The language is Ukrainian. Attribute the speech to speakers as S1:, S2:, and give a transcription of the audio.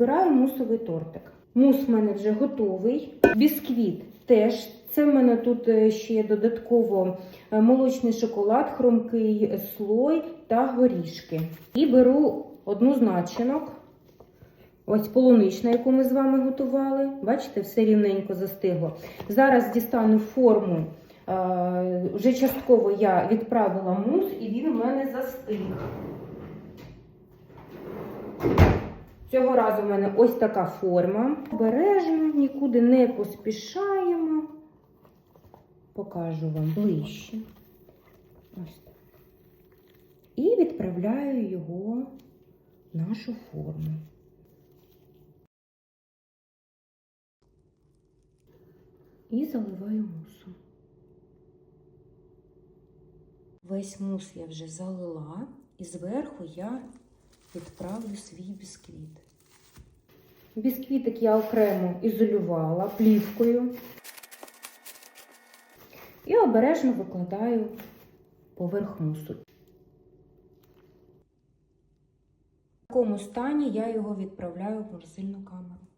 S1: Збираю мусовий тортик. Мус в мене вже готовий. Бісквіт теж. Це в мене тут е, ще додатково е, молочний шоколад, хрумкий е, слой та горішки. І беру одну з начинок. Ось полунична, яку ми з вами готували. Бачите, все рівненько застигло. Зараз дістану форму. Е, Вже частково я відправила мус, і він в мене застиг. Цього разу в мене ось така форма. Обережно, нікуди не поспішаємо. Покажу вам ближче. Ось так. І відправляю його в нашу форму. І заливаю мусом. Весь мус я вже залила, і зверху я відправлю свій бісквіт. Бісквітик я окремо ізолювала плівкою і обережно викладаю поверх мусу. В такому стані я його відправляю в морозильну камеру.